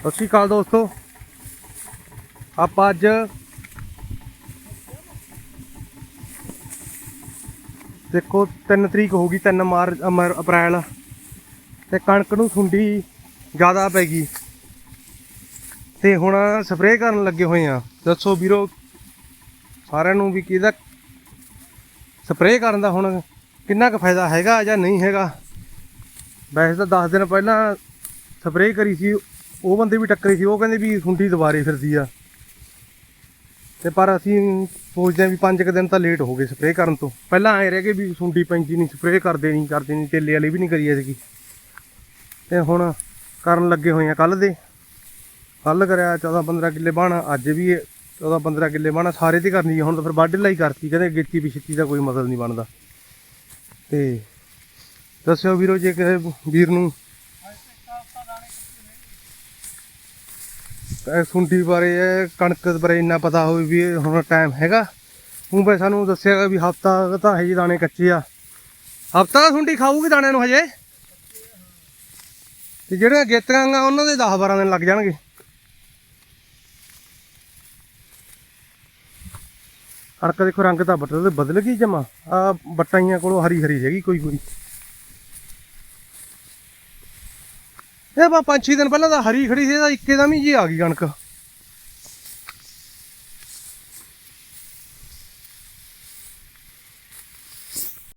ਸਤਿ ਸ਼੍ਰੀ ਅਕਾਲ ਦੋਸਤੋ। ਆਪਾਂ ਅੱਜ ਦੇਖੋ 3 ਤਰੀਕ ਹੋ ਗਈ 3 ਮਾਰਚ ਅਮਰ, ਅਪ੍ਰੈਲ ਤੇ ਕਣਕ ਨੂੰ ਸੁੰਡੀ ਜ਼ਿਆਦਾ ਪੈ ਗਈ। ਤੇ ਹੁਣ ਸਪਰੇਅ ਕਰਨ ਲੱਗੇ ਹੋਏ ਆ ਦੱਸੋ ਵੀਰੋ, ਸਾਰਿਆਂ ਨੂੰ ਵੀ ਕਿਹਦਾ ਸਪਰੇਅ ਕਰਨ ਦਾ ਹੁਣ ਕਿੰਨਾ ਕੁ ਫਾਇਦਾ ਹੈਗਾ ਜਾਂ ਨਹੀਂ ਹੈਗਾ। ਵੈਸੇ ਤਾਂ 10 ਦਿਨ ਪਹਿਲਾਂ ਸਪਰੇਅ ਕਰੀ ਸੀ ਉਹ ਬੰਦੇ ਵੀ ਟੱਕਰੇ ਸੀ, ਉਹ ਕਹਿੰਦੇ ਵੀ ਸੁੰਡੀ ਦੁਬਾਰੇ ਫਿਰਦੀ ਆ। ਤੇ ਪਰ ਅਸੀਂ ਸੋਚਦੇ ਹਾਂ ਵੀ 5 ਕੁ ਦਿਨ ਤਾਂ ਲੇਟ ਹੋ ਗਏ ਸਪਰੇਅ ਕਰਨ ਤੋਂ। ਪਹਿਲਾਂ ਐ ਰਹਿ ਗਏ ਵੀ ਸੁੰਡੀ ਪੈਂਦੀ ਨਹੀਂ ਸਪਰੇਅ ਕਰਦੇ ਨਹੀਂ ਕਰਦੇ ਨਹੀਂ ਤੇਲੇ ਵਾਲੀ ਵੀ ਨਹੀਂ ਕਰੀ ਐਤਕੀ। ਤੇ ਹੁਣ ਕਰਨ ਲੱਗੇ ਹੋਏ ਆ ਕੱਲ ਦੇ। ਕੱਲ ਕਰਿਆ 14 15 ਕਿੱਲੇ ਬਾਣਾ, ਅੱਜ ਵੀ 14 15 ਕਿੱਲੇ ਬਾਣਾ ਸਾਰੇ ਤੇ ਕਰਨੀ ਹੁਣ ਤਾਂ ਫਿਰ ਵਾਢੇ ਲਈ ਕਰਤੀ, ਕਹਿੰਦੇ ਗੇਤੀ ਪਿਛਤੀ ਦਾ ਕੋਈ ਮਤਲਬ ਨਹੀਂ ਬਣਦਾ। ਤੇ ਦੱਸਿਓ ਵੀਰੋ, ਜੇ ਕਿਸੇ ਵੀਰ ਨੂੰ ਇਹ ਸੁੰਡੀ ਬਾਰੇ, ਇਹ ਕਣਕ ਬਾਰੇ ਇੰਨਾ ਪਤਾ ਹੋਵੇ ਵੀ ਇਹ ਹੁਣ ਟਾਈਮ ਹੈਗਾ। ਉਹ ਬਈ ਸਾਨੂੰ ਦੱਸਿਆਗਾ ਵੀ ਹਫਤਾ ਤਾਂ ਹੈ ਜੀ ਦਾਣੇ ਕੱਚੇ ਆ। ਹਫਤਾ ਦਾ ਸੁੰਡੀ ਖਾਊਗੀ ਦਾਣਿਆਂ ਨੂੰ ਹਜੇ? ਤੇ ਜਿਹੜੀਆਂ ਗੇਤੀਆਂ ਉਹਨਾਂ ਦੇ 10 12 ਦਿਨ ਲੱਗ ਜਾਣਗੇ। ਕਣਕ ਦੇਖੋ, ਰੰਗ ਤਾਂ ਬਦਲ ਬਦਲ ਗਈ ਜਮਾ। ਆ ਬਟਾਈਆਂ ਕੋਲੋਂ ਹਰੀ ਹਰੀ ਹੈਗੀ ਕੋਈ ਕੋਈ ਇਹ ਬਾ ਪੰਜ ਛੇ ਦਿਨ ਪਹਿਲਾਂ ਤਾਂ ਹਰੀ ਖੜੀ ਸੀ ਤਾਂ ਇੱਕੇ ਦਮ ਹੀ ਜੀ ਆ ਗਈ ਕਣਕ।